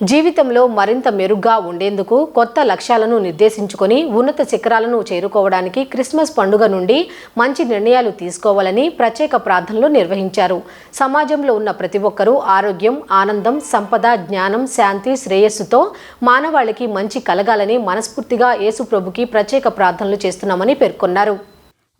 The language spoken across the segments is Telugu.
జీవితంలో మరింత మెరుగ్గా ఉండేందుకు కొత్త లక్ష్యాలను నిర్దేశించుకొని ఉన్నత శిఖరాలను చేరుకోవడానికి క్రిస్మస్ పండుగ నుండి మంచి నిర్ణయాలు తీసుకోవాలని ప్రత్యేక ప్రార్థనలు నిర్వహించారు. సమాజంలో ఉన్న ప్రతి ఒక్కరూ ఆరోగ్యం ఆనందం సంపద జ్ఞానం శాంతి శ్రేయస్సుతో మానవాళికి మంచి కలగాలని మనస్ఫూర్తిగా యేసుప్రభుకి ప్రత్యేక ప్రార్థనలు చేస్తున్నామని పేర్కొన్నారు.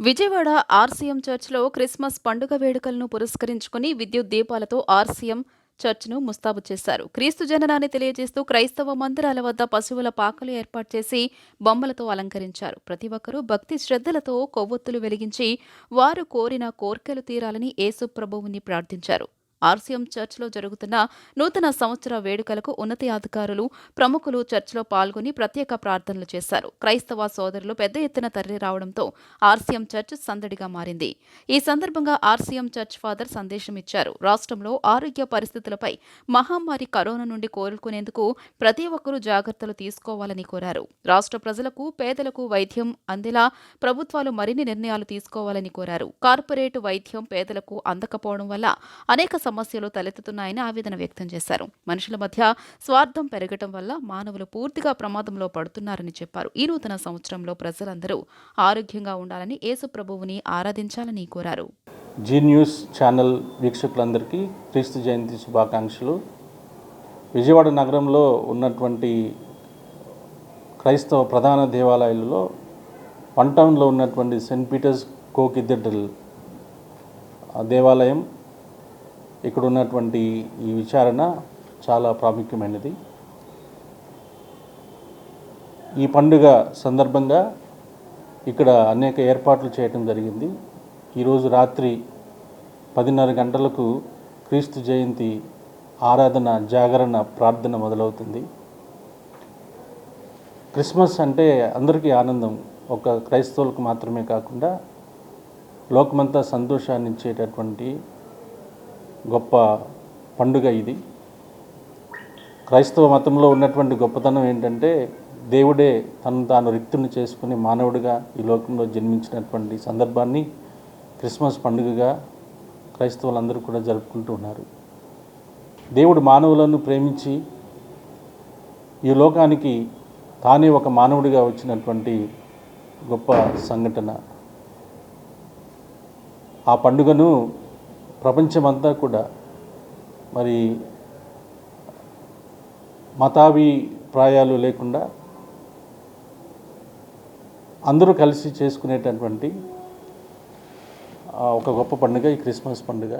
విజయవాడ ఆర్సీఎం చర్చ్లో క్రిస్మస్ పండుగ వేడుకలను పురస్కరించుకుని విద్యుత్ దీపాలతో ఆర్సీఎం చర్చ్ను ముస్తాబు చేశారు. క్రీస్తు జననాన్ని తెలియజేస్తూ క్రైస్తవ మందిరాల వద్ద పశువుల పాకలు ఏర్పాటు చేసి బొమ్మలతో అలంకరించారు. ప్రతి ఒక్కరూ భక్తి శ్రద్ధలతో కొవ్వొత్తులు వెలిగించి వారు కోరిన కోర్కెలు తీరాలని యేసు ప్రభువుని ప్రార్థించారు. ఆర్సీఎం చర్చ్లో జరుగుతున్న నూతన సంవత్సర వేడుకలకు ఉన్నతాధికారులు ప్రముఖులు చర్చ్లో పాల్గొని ప్రత్యేక ప్రార్థనలు చేశారు. క్రైస్తవ సోదరులు పెద్ద ఎత్తున తరలి రావడంతో ఆర్సీఎం చర్చ్ సందడిగా మారింది. ఈ సందర్భంగా ఆర్సీఎం చర్చ్ ఫాదర్ సందేశం ఇచ్చారు. రాష్ట్రంలో ఆరోగ్య పరిస్థితులపై మహమ్మారి కరోనా నుండి కోలుకునేందుకు ప్రతి ఒక్కరూ జాగ్రత్తలు తీసుకోవాలని కోరారు. రాష్ట్ర ప్రజలకు పేదలకు వైద్యం అందేలా ప్రభుత్వాలు మరిన్ని నిర్ణయాలు తీసుకోవాలని కోరారు. కార్పొరేట్ వైద్యం పేదలకు అందకపోవడం వల్ల అనేక సమస్యలు తలెత్తుతున్నాయని ఆవేదన వ్యక్తం చేశారు. మనుషుల మధ్య స్వార్థం పెరగటం వల్ల మానవులు పూర్తిగా ప్రమాదంలో పడుతున్నారని చెప్పారు. ఈ నూతన సంవత్సరంలో ప్రజలందరూ ఆరోగ్యంగా ఉండాలని యేసు ప్రభువుని ఆరాధించాలని కోరారు. జీ న్యూస్ ఛానల్ వీక్షకులందరికీ క్రీస్తు జయంతి శుభాకాంక్షలు. విజయవాడ నగరంలో ఉన్నటువంటి క్రైస్తవ ప్రధాన దేవాలయాలలో వన్ టౌన్లో ఉన్నటువంటి సెయింట్ పీటర్స్ కో దేవాలయం ఇక్కడ ఉన్నటువంటి ఈ విచారణ చాలా ప్రాముఖ్యమైనది. ఈ పండుగ సందర్భంగా ఇక్కడ అనేక ఏర్పాట్లు చేయటం జరిగింది. ఈరోజు రాత్రి పదిన్నర గంటలకు క్రీస్తు జయంతి ఆరాధన జాగరణ ప్రార్థన మొదలవుతుంది. క్రిస్మస్ అంటే అందరికీ ఆనందం. ఒక క్రైస్తవులకు మాత్రమే కాకుండా లోకమంతా సంతోషాన్ని ఇచ్చేటటువంటి గొప్ప పండుగ ఇది. క్రైస్తవ మతంలో ఉన్నటువంటి గొప్పతనం ఏంటంటే దేవుడే తను తాను రిక్తుని చేసుకుని మానవుడిగా ఈ లోకంలో జన్మించినటువంటి సందర్భాన్ని క్రిస్మస్ పండుగగా క్రైస్తవులందరూ కూడా జరుపుకుంటూ ఉన్నారు. దేవుడు మానవులను ప్రేమించి ఈ లోకానికి తానే ఒక మానవుడిగా వచ్చినటువంటి గొప్ప సంఘటన. ఆ పండుగను ప్రపంచమంతా కూడా మరి మతాభిప్రాయాలు లేకుండా అందరూ కలిసి చేసుకునేటటువంటి ఒక గొప్ప పండుగ ఈ క్రిస్మస్ పండుగ.